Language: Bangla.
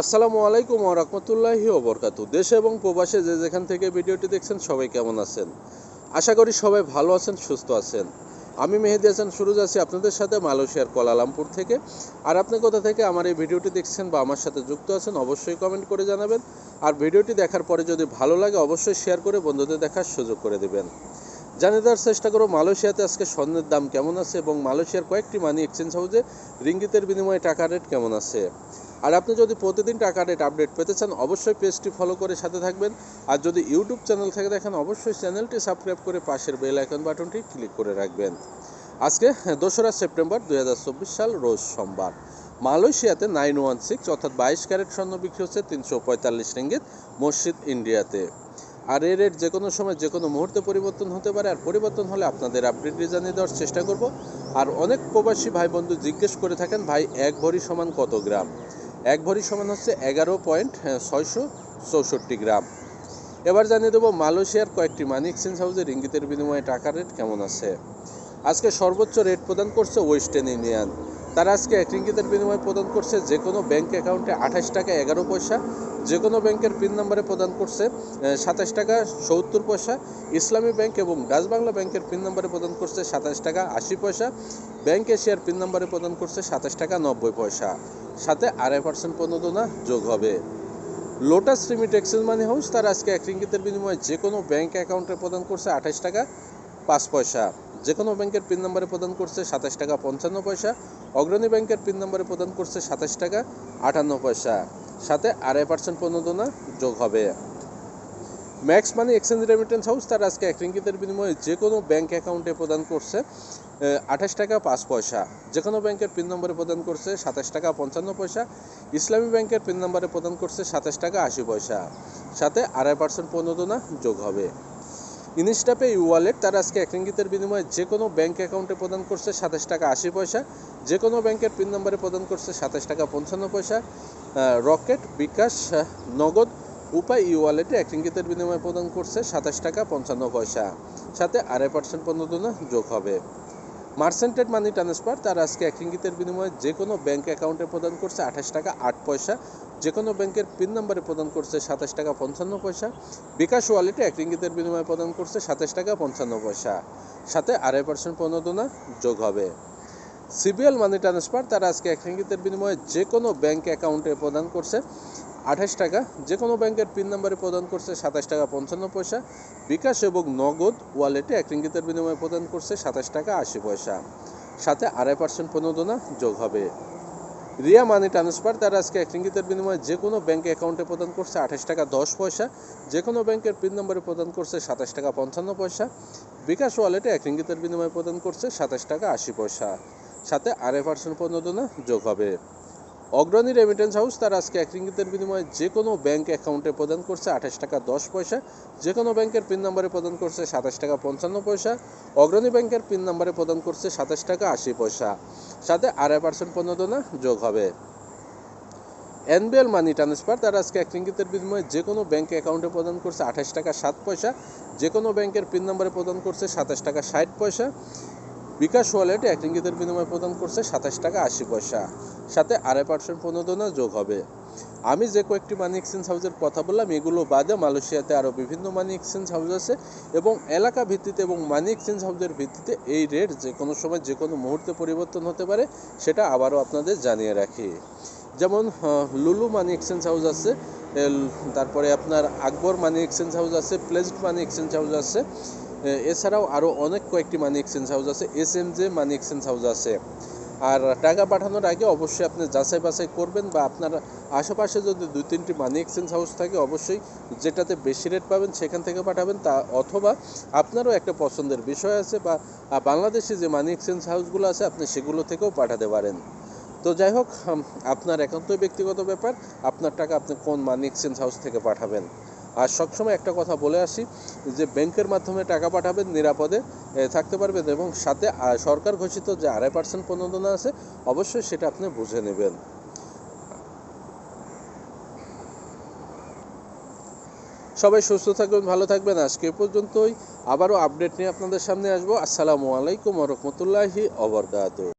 আসসালামু আলাইকুম রহমতুল্লাহি ওবরকাতু দেশে এবং প্রবাসে যে যেখান থেকে ভিডিওটি দেখছেন সবাই কেমন আছেন? আশা করি সবাই ভালো আছেন, সুস্থ আছেন। আমি মেহেদি হাসান, সুরজ আছি আপনাদের সাথে মালয়েশিয়ার কোলালামপুর থেকে। আর আপনি কোথা থেকে আমার এই ভিডিওটি দেখছেন বা আমার সাথে যুক্ত আছেন, অবশ্যই কমেন্ট করে জানাবেন। আর ভিডিওটি দেখার পরে যদি ভালো লাগে, অবশ্যই শেয়ার করে বন্ধুদের দেখার সুযোগ করে দেবেন। জানিয়ে দেওয়ার চেষ্টা করো মালয়েশিয়াতে আজকে স্বর্ণের দাম কেমন আছে এবং মালয়েশিয়ার কয়েকটি মানি এক্সচেঞ্জ হাউসে রিঙ্গিতের বিনিময়ে টাকা রেট কেমন আছে? আর আপনি যদি প্রতিদিন টাকা রেট আপডেট পেতে চান, অবশ্যই পেজটি ফলো করে সাথে থাকবেন। আর যদি ইউটিউব চ্যানেল থেকে দেখেন, অবশ্যই চ্যানেলটি সাবস্ক্রাইব করে পাশের বেল আইকন বাটনটি ক্লিক করে রাখবেন। আজকে দোসরা সেপ্টেম্বর দু হাজার চব্বিশ সাল, রোজ সোমবার। মালয়েশিয়াতে নাইন ওয়ান সিক্স অর্থাৎ বাইশ ক্যারেট স্বর্ণ বিক্রি হচ্ছে তিনশো পঁয়তাল্লিশ রিঙ্গিত মসজিদ ইন্ডিয়াতে। আর এই রেট যে কোনো সময় যে কোনো মুহূর্তে পরিবর্তন হতে পারে, আর পরিবর্তন হলে আপনাদের আপডেট জানিয়ে দেওয়ার চেষ্টা করব। আর অনেক প্রবাসী ভাই বন্ধু জিজ্ঞেস করে থাকেন, ভাই, এক ভরি সমান কত গ্রাম? এক ভরি সমান হচ্ছে এগারো পয়েন্ট ছয়শো চৌষট্টি গ্রাম। এবার জানিয়ে দেবো মালয়েশিয়ার কয়েকটি মানি এক্সচেঞ্জ হাউসের ইঙ্গিতের বিনিময়ে টাকার রেট কেমন আছে? আজকে সর্বোচ্চ রেট প্রদান করছে ওয়েস্টার্ন ইউনিয়ন তারা আজকে এক ইঙ্গিতের বিনিময়ে প্রদান করছে যে কোনো ব্যাঙ্ক অ্যাকাউন্টে আঠাশ টাকা এগারো পয়সা যে কোনো ব্যাংকের পিন নাম্বারে প্রদান করছে সাতাশ টাকা সত্তর পয়সা। ইসলামী ব্যাংক এবং ডাচ বাংলা ব্যাংকের পিন নাম্বারে প্রদান করছে সাতাশ টাকা আশি পয়সা। ব্যাংক এশিয়ার পিন নাম্বারে প্রদান করছে সাতাশ টাকা নব্বই পয়সা। সাথে আড়াই পার্সেন্ট প্রণোদনা যোগ হবে। Lotus remit exchange money house তার আজকে এক রিঙ্গিতের বিনিময়ে যে কোনো ব্যাংক অ্যাকাউন্টে প্রদান করছে আঠাশ টাকা পাঁচ পয়সা। যে কোনো ব্যাংকের পিন নাম্বারে প্রদান করছে সাতাশ টাকা পঞ্চান্ন পয়সা। অগ্রণী ব্যাংকের পিন নাম্বারে প্রদান করছে সাতাশ টাকা আটান্ন পয়সা। সাথে আড়াই পার্সেন্ট প্রণোদনা যোগ হবে। Max money exchange remittance house তার আজকে এক রিঙ্গিতের বিনিময়ে যে কোনো ব্যাংক অ্যাকাউন্টে প্রদান করছে আঠাশ টাকা পাঁচ পয়সা। যে কোনো ব্যাংকের পিন নম্বরে প্রদান করছে সাতাশ টাকা পঞ্চান্ন পয়সা। ইসলামী ব্যাংকের পিন নম্বরে প্রদান করছে সাতাশ টাকা আশি পয়সা। সাথে আড়াই পার্সেন্ট প্রণোদনা যোগ হবে। ইনস্টাপে ই ওয়ালেট তারা আজকে এক ইঙ্গিতের বিনিময়ে যে কোনো ব্যাংক অ্যাকাউন্টে প্রদান করছে সাতাশ টাকা আশি পয়সা, যে কোনো ব্যাংকের পিন নম্বরে প্রদান করছে সাতাশ টাকা পঞ্চান্ন পয়সা। রকেট বিকাশ নগদ উপায় ই ওয়ালেটে এক ইঙ্গিতের বিনিময়ে প্রদান করছে সাতাশ টাকা পঞ্চান্ন পয়সা। সাথে আড়াই পার্সেন্ট পণ্য যোগ হবে। মার্সেন্টেড মানি ট্রান্সফার, তার আজকে এক ইঙ্গিতের বিনিময়ে যে কোনো ব্যাংক অ্যাকাউন্টে প্রদান করছে আঠাশ টাকা আট পয়সা যে কোনো ব্যাংকের পিন নম্বরে প্রদান করছে সাতাশ টাকা পঞ্চান্ন পয়সা, বিকাশ ওয়ালেটে এক রিঙ্গিতের বিনিময়ে প্রদান করছে সাতাশ টাকা পঞ্চান্ন পয়সা। সাথে আড়াই পার্সেন্ট প্রণোদনা যোগ হবে। সিবিএল মানি ট্রান্সফার, তারা আজকে এক রিঙ্গিতের বিনিময়ে যে কোনো ব্যাংক অ্যাকাউন্টে প্রদান করছে আঠাশ টাকা। যে কোনো ব্যাংকের পিন নাম্বারে প্রদান করছে সাতাশ টাকা পঞ্চান্ন পয়সা। বিকাশ এবং নগদ ওয়ালেটে এক রিঙ্গিতের বিনিময়ে প্রদান করছে সাতাশ টাকা আশি পয়সা। সাথে আড়াই পার্সেন্ট প্রণোদনা যোগ হবে। রিয়া মানি ট্রান্সফার, তারা আজকে এক রিঙ্গিতের বিনিময়ে যে কোনো ব্যাংক অ্যাকাউন্টে প্রদান করছে আঠাশ টাকা দশ পয়সা। যে কোনো ব্যাংকের পিন নম্বরে প্রদান করছে সাতাশ টাকা পঞ্চান্ন পয়সা। বিকাশ ওয়ালেটে এক রিঙ্গিতের বিনিময়ে প্রদান করছে সাতাশ টাকা আশি পয়সা। সাথে আড়াই পার্সেন্ট প্রণোদনা যোগ হবে। অগ্রণী রেমিটেন্স হাউস তার আজকে এক রিঙ্গিতের বিনিময়ে যে কোনো ব্যাংক অ্যাকাউন্টে প্রদান করছে আঠাশ টাকা দশ পয়সা, যে কোনো ব্যাংকের পিন নম্বরে প্রদান করছে সাতাশ টাকা পঞ্চান্ন পয়সা, অগ্রণী ব্যাংকের পিন নম্বরে প্রদান করছে সাতাশ টাকা আশি পয়সা। সাথে আড়াই পার্সেন্ট প্রণোদনা যোগ হবে। এনবিএল মানি ট্রান্সফার তার আজকে এক রিঙ্গিতের বিনিময়ে যে কোনো ব্যাংক অ্যাকাউন্টে প্রদান করছে আঠাশ টাকা সাত পয়সা, যে কোনো ব্যাংকের পিন নম্বরে প্রদান করছে সাতাশ টাকা ষাট পয়সা। বিকাশ ওয়ালেটে এক রিঙ্গিতের বিনিময়ে প্রদান করছে সাতাশ টাকা আশি পয়সা। সাথে আড়াই পার্সেন্ট প্রণোদনা যোগ হবে। আমি যে কয়েকটি মানি এক্সচেঞ্জ হাউসের কথা বললাম, এগুলো বাদে মালয়েশিয়াতে আরও বিভিন্ন মানি এক্সচেঞ্জ হাউস আছে এবং এলাকা ভিত্তিতে এবং মানি এক্সচেঞ্জ হাউসের ভিত্তিতে এই রেট যে কোনো সময় যে কোনো মুহূর্তে পরিবর্তন হতে পারে, সেটা আবারও আপনাদের জানিয়ে রাখি। যেমন লুলু মানি এক্সচেঞ্জ হাউস আছে তারপরে আপনার আকবর মানি এক্সচেঞ্জ হাউস আছে প্লেসড মানি এক্সচেঞ্জ হাউস আছে এছাড়াও আরও অনেক কয়েকটি মানি এক্সচেঞ্জ হাউস আছে S M J money exchange house আছে। আর টাকা পাঠানোর আগে অবশ্যই আপনি যাচাই বাছাই করবেন বা আপনার আশেপাশে যদি দুই তিনটি মানি এক্সচেঞ্জ হাউস থাকে, অবশ্যই যেটাতে বেশি রেট পাবেন সেখান থেকে পাঠাবেন। তা অথবা আপনারও একটা পছন্দের বিষয় আছে বা বাংলাদেশে যে মানি এক্সচেঞ্জ হাউসগুলো আছে, আপনি সেগুলো থেকেও পাঠাতে পারেন। তো যাই হোক আপনার একান্তই ব্যক্তিগত ব্যাপার, আপনার টাকা আপনি কোন মানি এক্সচেঞ্জ হাউস থেকে পাঠাবেন। আর সবসময় একটা কথা বলে আসি যে ব্যাংকের মাধ্যমে টাকা পাঠাবেন, নিরাপদে থাকতে পারবেন এবং সাথে সরকার ঘোষিত যে আড়াই পার্সেন্ট প্রণোদনা আছে, অবশ্যই সেটা আপনি বুঝে নেবেন। সবাই সুস্থ থাকবেন, ভালো থাকবেন। আজকে পর্যন্তই। আবারও আপডেট নিয়ে আপনাদের সামনে আসব। আসসালামু আলাইকুম রহমতুল্লাহি অবরকাত